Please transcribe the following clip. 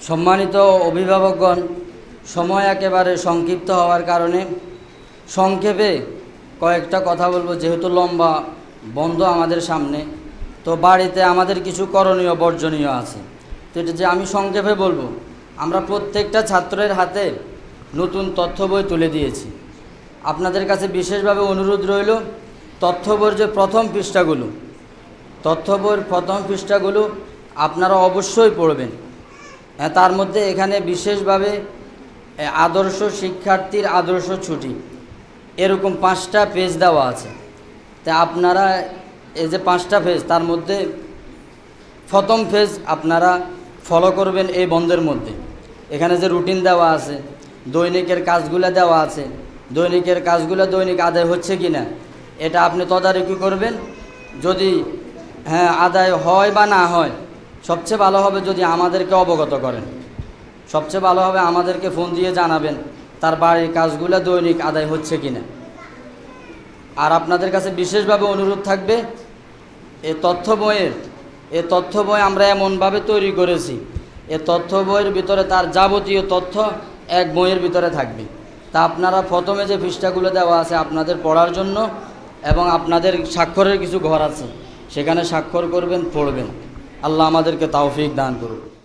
সম্মানিত অভিভাবকগণ, সময় একেবারে সংক্ষিপ্ত হওয়ার কারণে সংক্ষেপে কয়েকটা কথা বলব, যেহেতু লম্বা, বন্ধ আমাদের সামনে। তো বাড়িতে আমাদের কিছু করণীয় বর্জনীয় আছে। তো এটা যে আমি সংক্ষেপে বলব, আমরা প্রত্যেকটা ছাত্রের হাতে নতুন তথ্য বই তুলে দিয়েছি। আপনাদের কাছে বিশেষভাবে অনুরোধ রইল তথ্য বইয়ের যে প্রথম পৃষ্ঠাগুলো তথ্য বইয়ের প্রথম পৃষ্ঠাগুলো আপনারা অবশ্যই পড়বেন। তার মধ্যে এখানে বিশেষভাবে আদর্শ শিক্ষার্থীর আদর্শ ছুটি। এরকম পাঁচটা পেজ দেওয়া আছে। তা আপনারা, এই যে পাঁচটা পেজ তার মধ্যে প্রথম ফেজ আপনারা ফলো করবেন এই বন্ধের মধ্যে। এখানে যে রুটিন দেওয়া আছে, দৈনিকের কাজগুলো দেওয়া আছে, দৈনিকের কাজগুলো দৈনিক আদায় হচ্ছে কি না এটা আপনি তদারকি করবেন। যদি হ্যাঁ আদায় হয় বা না হয় সবচেয়ে ভালো হবে যদি আমাদেরকে অবগত করেন। সবচেয়ে ভালো হবে আমাদেরকে ফোন দিয়ে জানাবেন তার বাড়ির কাজগুলো দৈনিক আদায় হচ্ছে কি না আর আপনাদের কাছে বিশেষভাবে অনুরোধ থাকবে, এ তথ্য বইয়ের এ তথ্য বই আমরা এমনভাবে তৈরি করেছি, এ তথ্য বইয়ের ভিতরে তার যাবতীয় তথ্য এক বইয়ের ভিতরে থাকবে। তা আপনারা প্রথমে যে পৃষ্ঠাগুলো দেওয়া আছে আপনাদের পড়ার জন্য এবং আপনাদের স্বাক্ষরের কিছু ঘর আছে, সেখানে স্বাক্ষর করবেন, পড়বেন। আল্লাহ আমাদেরকে তাওফিক দান করুন